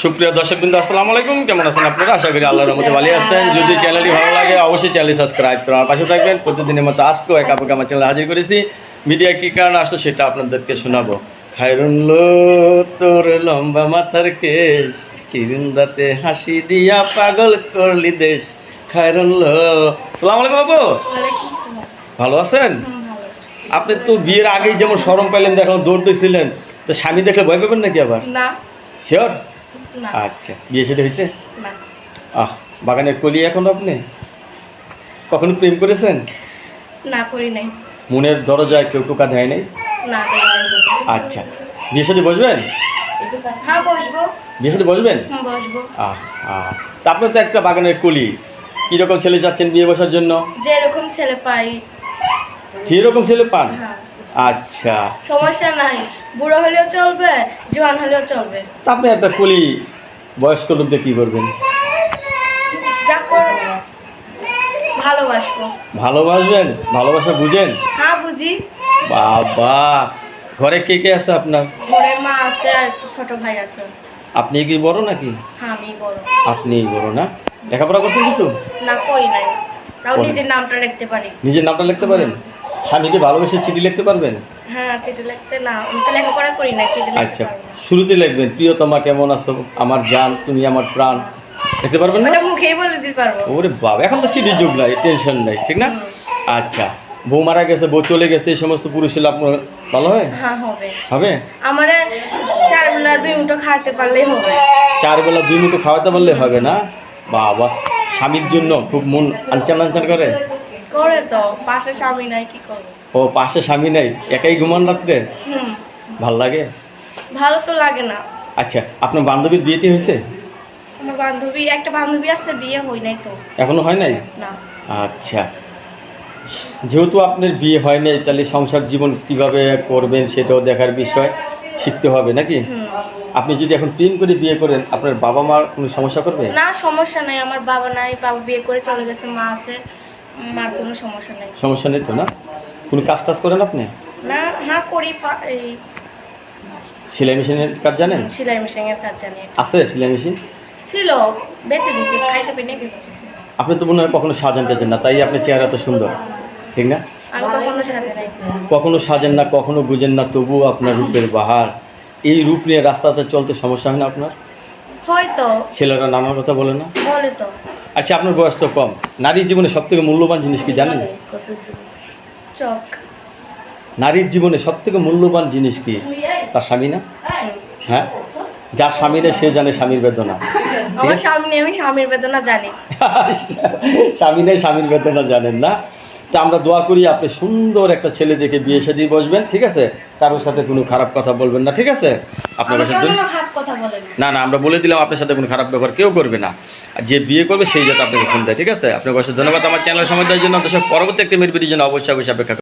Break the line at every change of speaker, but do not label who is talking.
সুপ্রিয় দর্শক বিন্দু আসসালামু আলাইকুম। কেমন আছেন আপনারা? আশা করি আল্লাহর রহমতে ভালো আছেন। যদি চ্যানেলটি ভালো লাগে অবশ্যই চ্যানেল সাবস্ক্রাইব করে আমার পাশে থাকবেন। প্রতিদিনের মতো আজকেও এক আপুকে আমার চ্যানেলে হাজির করেছি। মিডিয়া কী কারণে আসলো সেটা আপনাদেরকে শোনাবো। খায়রুল্লো তোর লম্বা মাথার কেশ চিরুন্দাতে হাসি দিয়া পাগল করলি দেশ। খায়রুল্লো সালাম আলাইকুম বাবু। ভালো আছেন? আপনি তো বিয়ের আগেই যেমন সরম পাইলেন দেখলাম দৌড় দিয়েছিলেন তো স্বামী দেখলে ভয় পাবেন নাকি আবার?
না।
শিওর আচ্ছা বিয়ে সেটা হয়েছে? আহ বাগানের কলি এখন আপনি? কখনো প্রেম করেছেন?
না করি নাই।
মনের দরজায় কেউ টোকা দেয় নাই?
না
আচ্ছা বিয়ে সাথে বসবেন?
হ্যাঁ বসবো।
বিয়ে সাথে বসবেন?
বসবো।
আহ আহ তা আপনি তো একটা বাগানের কলি। কীরকম ছেলে চাচ্ছেন বিয়ে বসার জন্য?
যে এরকম ছেলে পাই।
যেরকম ছেলে পান?
হ্যাঁ।
আচ্ছা।
সমস্যা নাই। বুড়ো হলেও চলবে জোয়ান হলেও চলবে।
আপনি একটা কলি বয়স্ক লোকদের কী করবেন
ভালোবাসবো।
ভালোবাসবেন? ভালোবাসা বুঝেন?
হ্যাঁ বুঝি।
বাবা ঘরে কে কে আছে আপনার?
ঘরে মা আছে আর ছোট ভাই আছে।
আপনি কি বড় নাকি?
হ্যাঁ আমি বড়।
আপনি বড় না? লেখাপড়া করছেন কিছু?
না করি নাই। তাও নিজের নামটা লিখতে পারি।
নিজের নামটা লিখতে পারেন? স্বামীকে ভালোবেসে চিঠি লিখতে পারবেন?
হ্যাঁ চিঠি লিখতে না আমি তো লেখাপড়া করি নাই চিঠি
আচ্ছা। শুরুতে লিখবেন প্রিয়তমা কেমন আছো? আমার জান তুমি আমার প্রাণ। লিখতে পারবেন না?
মুখেই বলে দিতে পারব।
ওরে বাবা এখন তো চিঠির যুগ নাই টেনশন নাই ঠিক না? আচ্ছা বউ মারা গেছে বউ চলে গেছে এই সমস্ত পুরুষ আপনার ভালো হয়?
হ্যাঁ হবে।
হবে?
আমার চার বেলা দুই মুঠো খাওয়াতে পারলেই হবে।
চার বেলা দুই মুঠো খাওয়াতে পারলে হবে না? বাবা স্বামীর জন্য খুব মন আনচান আনচান করে।
করে তো পাশে স্বামী নাই কি করব?
ও পাশে স্বামী নেই একাই ঘুমান রাত্রে?
হুম।
ভালো লাগে?
ভালো তো লাগে না।
আচ্ছা আপনার বান্ধবীর বিয়েতে হয়েছে?
আমার বান্ধবী একটা বান্ধবী আছে বিয়ে নাই তো।
এখনও হয় নাই?
না।
আচ্ছা। যেহেতু আপনার বিয়ে হয় নাই তাহলে সংসার জীবন কীভাবে করবেন সেটাও দেখার বিষয়। শিখতে হবে নাকি? আপনি যদি এখন প্রেম করে বিয়ে করেন আপনার বাবা মার কোনো সমস্যা করবে?
না সমস্যা নাই। আমার বাবা নাই বাবা বিয়ে করে চলে গেছে মা আছে। মার কোনো সমস্যা নেই।
সমস্যা নেই তো না? কোনো কাজ টাজ করেন আপনি?
না হ্যাঁ করি পা- এই
সেলাই মেশিনের কাজ জানেন?
সেলাই মেশিনের কাজ জানি।
আছে সেলাই মেশিন?
ছিল বেঁচে দিছি খাইতে পেনে গেছি।
আপনি তো মনে হয় কখনো সাজান টাজেন না তাই আপনার চেহারা তো সুন্দর ঠিক না?
আমি কখনো সাথে নাই।
কখনো সাজেন না কখনো বুঝেন না তবুও আপনার রূপের বাহার। এই রূপ নিয়ে রাস্তাতে চলতে সমস্যা হয় না আপনার?
হয়তো।
ছেলেরা নানার কথা বলে না?
বলে তো।
আচ্ছা আপনার বয়স তো কম। নারীর জীবনে সব থেকে মূল্যবান জিনিস কি জানেন?
চক
নারীর জীবনে সব থেকে মূল্যবান জিনিস কি? তার স্বামী না? হ্যাঁ? যার স্বামী নেই সে জানে স্বামীর বেদনা।
আমার সামনে আমি স্বামীর বেদনা জানি।
স্বামী নেই স্বামীর বেদনা জানেন না। তা আমরা দোয়া করি আপনি সুন্দর একটা ছেলে দেখে বিয়ে সাদি বসবেন ঠিক আছে? কারোর সাথে কোনো খারাপ কথা বলবেন না ঠিক আছে? আপনার
বলেন
না। না আমরা বলে দিলাম আপনার সাথে কোনো খারাপ ব্যবহার কেউ করবে না। আর যে বিয়ে করবে সেই যাতে আপনাকে ফোন দেয় ঠিক আছে? আপনার কাছে ধন্যবাদ। আমার চ্যানেল সময় দেওয়ার জন্য দর্শক পরবর্তী একটি মেয়ের জন্য অবশ্যই অবশ্যই অপেক্ষা।